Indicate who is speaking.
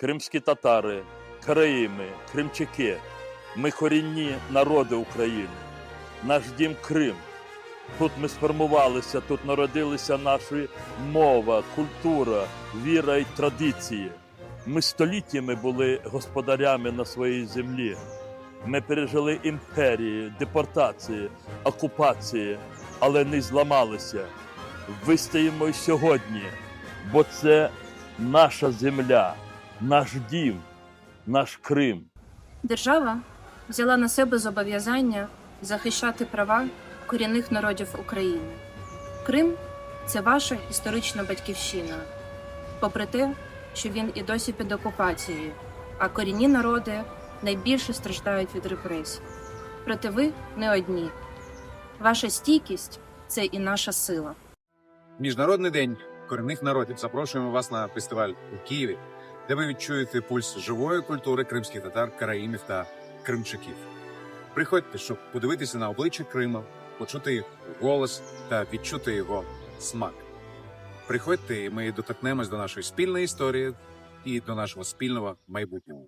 Speaker 1: кримські татари, караїми, кримчаки. Ми корінні народи України. Наш дім Крим. Тут ми сформувалися, тут народилися наші мова, культура, віра і традиції. Ми століттями були господарями на своїй землі. Ми пережили імперії, депортації, окупації, але не зламалися. Вистоїмо й сьогодні, бо це наша земля, наш дім, наш Крим.
Speaker 2: Держава взяла на себе зобов'язання захищати права корінних народів України. Крим це ваша історична батьківщина, попри те, що він і досі під окупацією, а корінні народи найбільше страждають від репресій. Проте ви не одні. Ваша стійкість це і наша сила.
Speaker 3: Міжнародний день корінних народів. Запрошуємо вас на фестиваль у Києві, де ви відчуєте пульс живої культури кримських татар, караїмів та кримчаків. Приходьте, щоб подивитися на обличчя Крима, почути їх голос та відчути його смак. Приходьте, і ми доторкнемось до нашої спільної історії і до нашого спільного майбутнього.